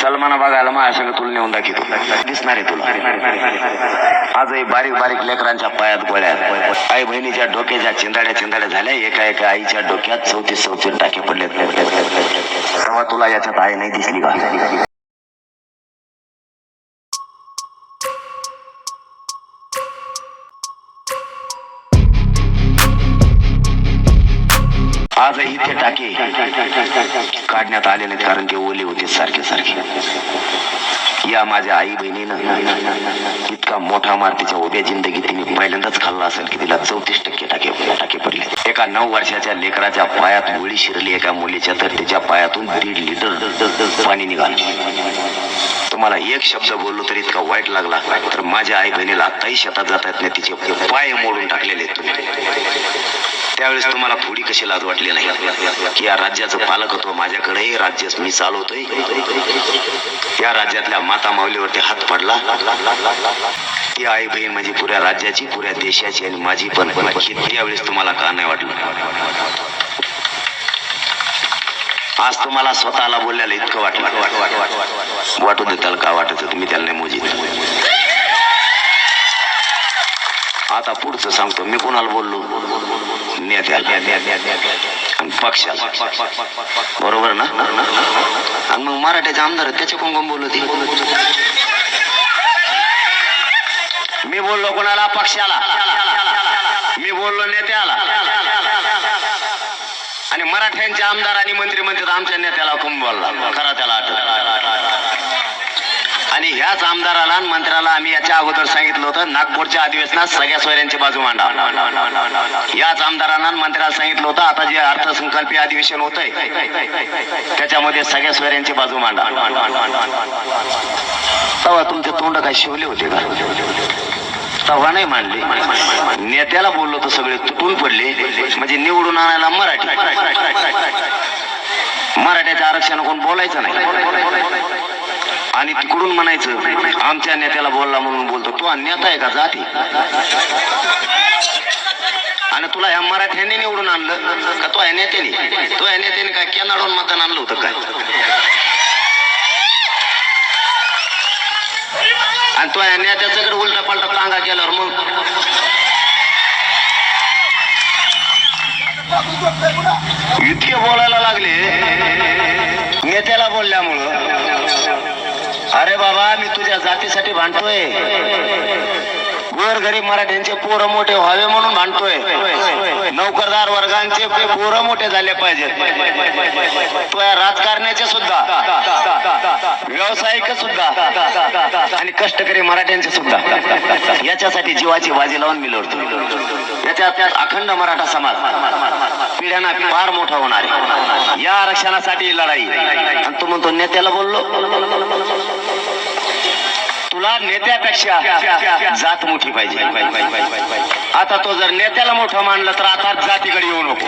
सलमाना बघायला माझ्या संग तुला नेऊन दाखवतो दिसणार आहे तुला. आजही बारीक बारीक लेकरांच्या पायात गोळ्या आई बहिणीच्या डोक्याच्या चिंदाड्या चिंदाड्या झाल्या. एका एका आईच्या डोक्यात चौतीस चौतीस टाके पडले तेव्हा तुला याच्यात आई नाही दिसली का? आजही ते टाके. काढण्यात आले कारण ते ओले होते सारखे सारखे. या माझ्या आई बहिणीनं इतका मोठा मार तिच्या उभ्या जिंदगी तिने पहिल्यांदाच खाल्ला असेल की तिला चौतीस टक्के टाके टाके पडले. एका नऊ वर्षाच्या लेकराच्या पायात गोळी शिरली एका मुलीच्या तर तिच्या पायातून दीड लिटर पाणी निघालं. तुम्हाला एक शब्द बोललो तरी इतका वाईट लागला तर माझ्या आई बहिणीला आत्ताही शेतात जाता येत नाही तिचे पाय मोडून टाकलेले आहेत तुम्ही. त्यावेळेस तुम्हाला थोडी कशी लाज वाटली नाही? की या राज्याचं पालकत्व माझ्याकडे राज्य मी चालवतोय? या राज्यातल्या माता माऊलीवरती हात पडला. ती आई बहीण म्हणजे पुऱ्या राज्याची पुऱ्या देशाची आणि माझी पण त्यावेळेस तुम्हाला का नाही वाटलं? आज तुम्हाला स्वतःला बोलायला इतकं वाटलं. वाटू देताल त्याला का? वाटत. तुम्ही त्याला नाही मोजित. आता पुढचं सांगतो. मी कोणाला बोललो? नेत्याला. पक्षाला. बरोबर ना? आणि मग मराठ्याचे आमदार त्याच्या त्याचे कोण कोण बोलत मी बोललो कोणाला? पक्षाला. मी बोललो नेत्याला. आणि मराठ्यांचे आमदार आणि मंत्री म्हणतात आमच्या नेत्याला कुंभ बोलला? खरा त्याला अटक त्याच आमदाराला मंत्र्याला आम्ही याच्या अगोदर सांगितलं होतं नागपूरच्या अधिवेशनात सगळ्या सोयऱ्यांची बाजू मांडा. याच आमदारांना मंत्र्याला सांगितलं होतं आता जे अर्थसंकल्पीय अधिवेशन होत आहे त्याच्यामध्ये सगळ्या सोयऱ्यांची बाजू मांडा. तेव्हा तुमचे तोंड काय शिवले होते का? तेव्हा नाही मांडले. नेत्याला बोललो तर सगळे तुटून पडले. म्हणजे निवडून आणायला मराठी. मराठ्याच्या आरक्षण कोण बोलायचं नाही. आणि तिकडून म्हणायचं आमच्या नेत्याला बोलला म्हणून बोलतो तो नेता आहे का जाती? आणि तुला ह्या मराठ्याने निवडून आणलं? का तो ह्या नेत्याने? तो ह्या नेत्याने काय केनाडून मतदान आणलं होतं काय? आणि तो ह्या नेत्याच्याकडे उलटा पालटा पांगा केल्यावर मग? इतके बोलायला लागले. नेत्याला बोलल्यामुळं अरे बाबा मी तुझ्या जातीसाठी भांडतोय. गोर गरीब मराठ्यांचे पोरं मोठे व्हावे म्हणून भांडतोय. नोकरदार वर्गांचे पोरं मोठे झाले पाहिजेत. तुझ्या राजकारण्याचे सुद्धा व्यावसायिक सुद्धा आणि कष्टकरी मराठ्यांचे सुद्धा. याच्यासाठी जीवाची बाजी लावून मी लढतो. याच्यात अखंड मराठा समाज. पिढ्यांना फार मोठा होणार आहे. या आरक्षणासाठी लढाई. आणि तू म्हणतो नेत्याला बोललो. तुला नेत्यापेक्षा जात मोठी पाहिजे. आता तो जर नेत्याला मोठा मानलं तर आता जातीकडे येऊ नको.